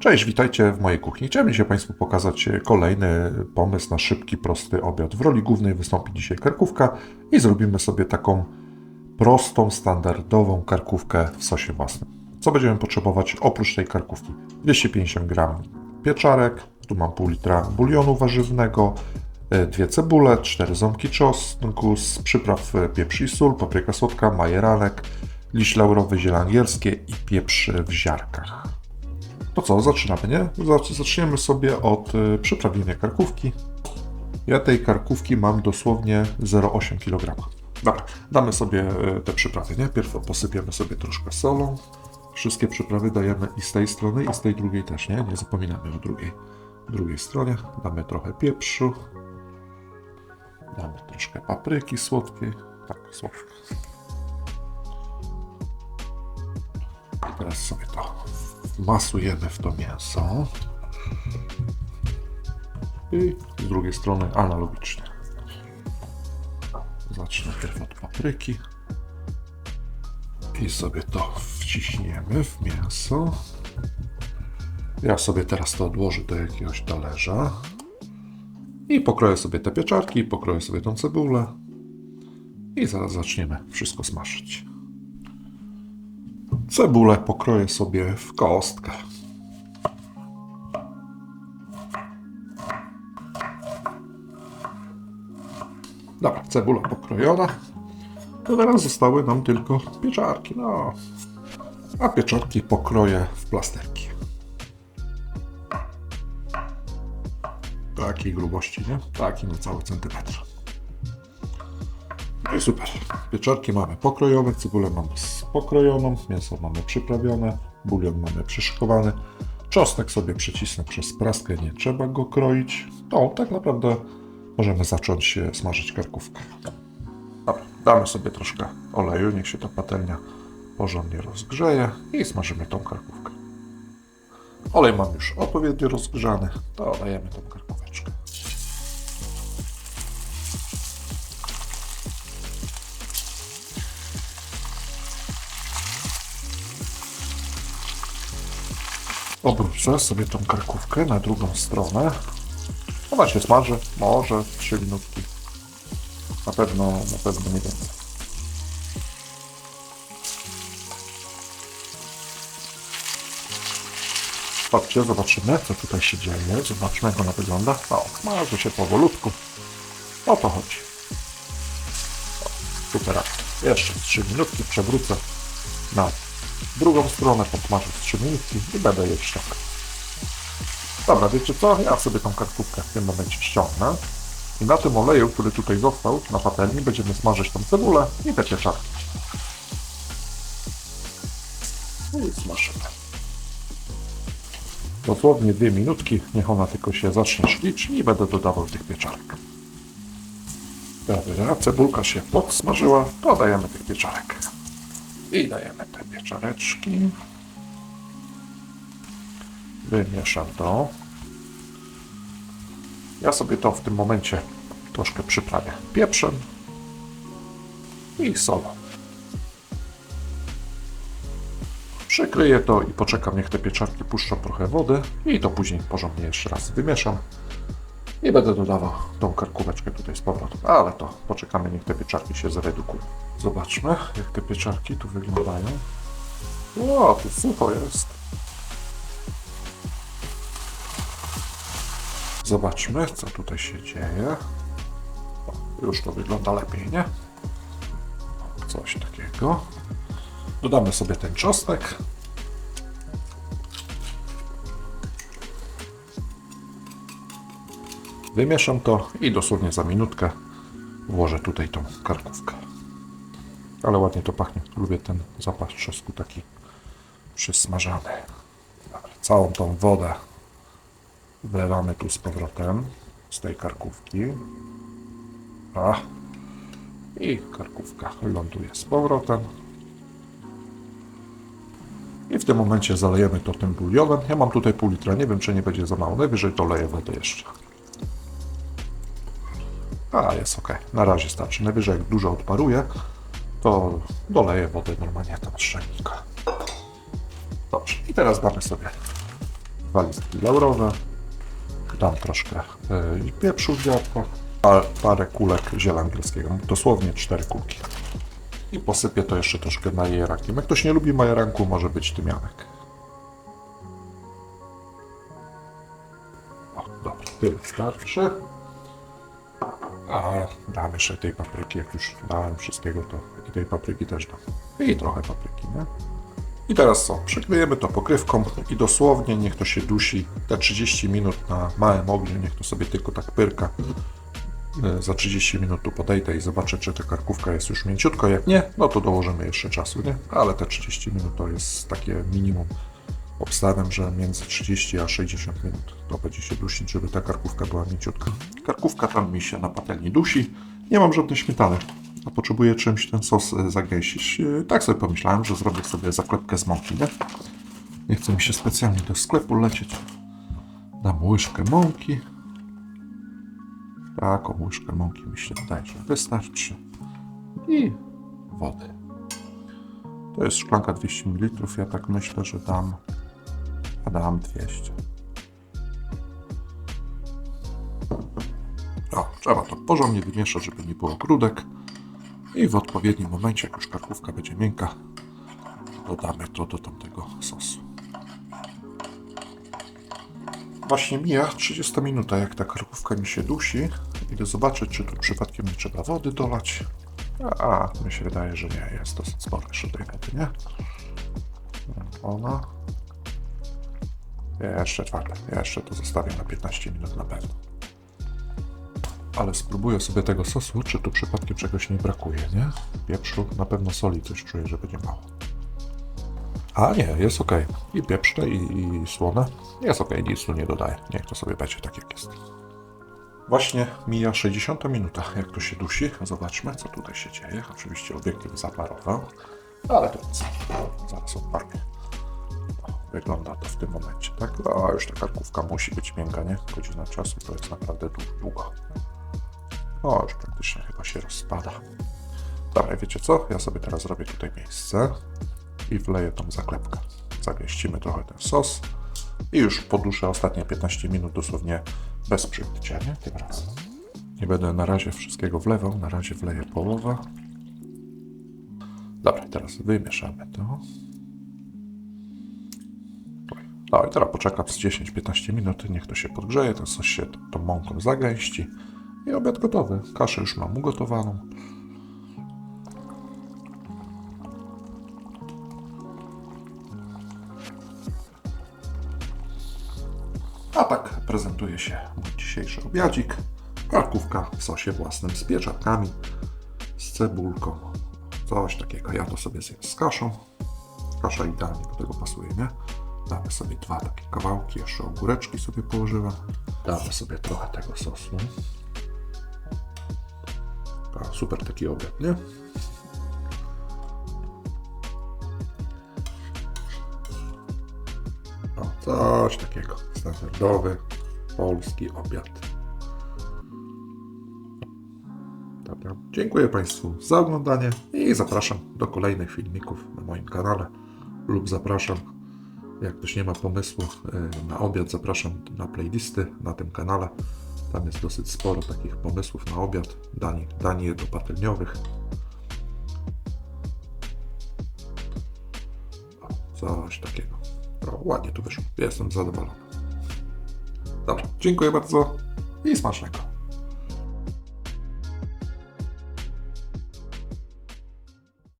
Cześć, witajcie w mojej kuchni. Chciałem dzisiaj Państwu pokazać kolejny pomysł na szybki, prosty obiad. W roli głównej wystąpi dzisiaj karkówka i zrobimy sobie taką prostą, standardową karkówkę w sosie własnym. Co będziemy potrzebować oprócz tej karkówki? 250 g pieczarek, tu mam pół litra bulionu warzywnego, e, dwie cebule, cztery ząbki czosnku z przypraw e, pieprz i sól, papryka słodka, majeranek, liść laurowy, ziele angielskie i pieprz w ziarkach. To co, zaczynamy, nie? Zacz- Zaczniemy sobie od y, przyprawienia karkówki. Ja tej karkówki mam dosłownie 0,8 kg. Dobra, damy sobie y, te przyprawy, nie? Pierw posypiemy sobie troszkę solą. Wszystkie przyprawy dajemy i z tej strony, i z tej drugiej też, nie? Nie zapominamy o drugiej, drugiej stronie. Damy trochę pieprzu. Damy troszkę papryki słodkiej. Tak, słodkiej. I teraz sobie to masujemy w to mięso. I z drugiej strony analogicznie. Zacznę pierw od papryki. I sobie to wciśniemy w mięso. Ja sobie teraz to odłożę do jakiegoś talerza. I pokroję sobie te pieczarki, pokroję sobie tą cebulę. I zaraz zaczniemy wszystko smażyć. Cebulę pokroję sobie w kostkę. Dobra, cebula pokrojona. To teraz zostały nam tylko pieczarki. No. A pieczarki pokroję w plasterki. Takiej grubości, nie? Taki niecały centymetr. No i super. Pieczarki mamy pokrojone, cebulę mamy pokrojoną, mięso mamy przyprawione, bulion mamy przyszykowany. Czosnek sobie przycisnę przez praskę, nie trzeba go kroić. No, tak naprawdę możemy zacząć e, smażyć karkówkę. Dobra, damy sobie troszkę oleju, niech się ta patelnia porządnie rozgrzeje i smażymy tą karkówkę. Olej mam już odpowiednio rozgrzany, to dajemy tą karkóweczkę. Obrócę sobie tą karkówkę na drugą stronę. Ona się smaży, może 3 minutki. Na pewno, na pewno nie więcej. Patrzcie, zobaczymy, co tutaj się dzieje. Zobaczmy, jak ona wygląda. O, smaży się powolutku. O to chodzi. Super. Jeszcze z 3 minutki przewrócę na drugą stronę, podsmażę z 3 minutki i będę je ściągał. Dobra, wiecie co? Ja sobie tą karkówkę w tym momencie ściągnę. I na tym oleju, który tutaj został na patelni, będziemy smażyć tą cebulę i te pieczarki. I smażymy. Dosłownie dwie minutki, niech ona tylko się zacznie szlić i będę dodawał tych pieczarek. Dobra, cebulka się podsmażyła, to dajemy tych pieczarek. I dajemy te pieczareczki. Wymieszam to. Ja sobie to w tym momencie troszkę przyprawię pieprzem i solą. Przykryję to i poczekam, niech te pieczarki puszczą trochę wody i to później porządnie jeszcze raz wymieszam. I będę dodawał tą karkóweczkę tutaj z powrotem. Ale to poczekamy, niech te pieczarki się zredukują. Zobaczmy, jak te pieczarki tu wyglądają. O, tu sucho jest. Zobaczmy, co tutaj się dzieje. O, już to wygląda lepiej, nie? Coś takiego. Dodamy sobie ten czosnek. Wymieszam to i dosłownie za minutkę włożę tutaj tą karkówkę. Ale ładnie to pachnie. Lubię ten zapach trzosku taki przysmażany. Całą tą wodę wlewamy tu z powrotem z tej karkówki. A. I karkówka ląduje z powrotem. I w tym momencie zalejemy to tym bulionem. Ja mam tutaj pół litra, nie wiem czy nie będzie za mało. Najwyżej doleję wodę jeszcze. A, jest ok. Na razie starczy. Najwyżej jak dużo odparuje, to doleję wodę normalnie tam z czajnika. Dobrze. I teraz damy sobie dwa listki laurowe, dam troszkę yy, pieprzu w ziarnko, a parę kulek ziela angielskiego, dosłownie cztery kulki. I posypię to jeszcze troszkę majerakiem. Jak ktoś nie lubi majeranku, może być tymianek. O, dobra, tyle starczy. A dam jeszcze tej papryki, jak już dałem wszystkiego, to i tej papryki też dam. I trochę papryki, nie? I teraz co? Przykryjemy to pokrywką i dosłownie niech to się dusi te 30 minut na małym ogniu, niech to sobie tylko tak pyrka. E, Za 30 minut tu podejdę i zobaczę, czy ta karkówka jest już mięciutka. Jak nie, no to dołożymy jeszcze czasu, nie? Ale te 30 minut to jest takie minimum. Obstawiam, że między 30 a 60 minut to będzie się dusić, żeby ta karkówka była mięciutka. Karkówka tam mi się na patelni dusi. Nie mam żadnej śmietany. A potrzebuję czymś ten sos e, zagęścić. E, Tak sobie pomyślałem, że zrobię sobie zaklepkę z mąki, nie? Nie chcę mi się specjalnie do sklepu lecieć. Dam łyżkę mąki. Taką łyżkę mąki mi się wydaje, że wystarczy. I wody. To jest szklanka 200 ml. Ja tak myślę, że dam. Dam 200. O, trzeba to porządnie wymieszać, żeby nie było grudek. I w odpowiednim momencie, jak już karkówka będzie miękka, dodamy to do tamtego sosu. Właśnie mija 30 minuta, jak ta karkówka mi się dusi. Idę zobaczyć, czy tu przypadkiem nie trzeba wody dolać. A, mi się wydaje, że nie, jest dosyć sporo jeszcze tej wody, nie? Ona. Jeszcze czwarte, jeszcze to zostawię na 15 minut na pewno. Ale spróbuję sobie tego sosu, czy tu przypadkiem czegoś nie brakuje, nie? Pieprzu, na pewno soli coś czuję, że będzie mało. A nie, jest ok. I pieprzne, i, i słone. Jest ok, nic tu nie dodaję. Niech to sobie będzie tak jak jest. Właśnie mija 60 minuta, jak to się dusi. Zobaczmy, co tutaj się dzieje. Oczywiście obiektyw zaparował, ale to nic. Zaraz odparkę. Wygląda to w tym momencie, tak? A już ta karkówka musi być miękka, nie? Godzina czasu to jest naprawdę dłu- długo. O, już praktycznie chyba się rozpada. Dobra, wiecie co? Ja sobie teraz zrobię tutaj miejsce i wleję tą zaklepkę. Zagęścimy trochę ten sos i już poduszę ostatnie 15 minut dosłownie bez przymknięcia, nie? Tym razem. Nie będę na razie wszystkiego wlewał, na razie wleję połowę. Dobra, teraz wymieszamy to. No i teraz poczekam z 10-15 minut, niech to się podgrzeje, ten sos się tą mąką zagęści i obiad gotowy. Kaszę już mam ugotowaną. A tak prezentuje się mój dzisiejszy obiadzik. Karkówka w sosie własnym z pieczatkami, z cebulką. Coś takiego. Ja to sobie zjem z kaszą. Kasza idealnie do tego pasuje, nie? Damy sobie dwa takie kawałki, jeszcze ogóreczki sobie położyłem. Damy sobie trochę tego sosu. A, super taki obiad, nie? O, coś takiego. Standardowy polski obiad. Dobra. Dziękuję Państwu za oglądanie i zapraszam do kolejnych filmików na moim kanale lub zapraszam, jak ktoś nie ma pomysłu y, na obiad, zapraszam na playlisty na tym kanale. Tam jest dosyć sporo takich pomysłów na obiad, dań, dań jednopatelniowych. Coś takiego. O, ładnie tu wyszło. Jestem zadowolony. Dobra, dziękuję bardzo i smacznego.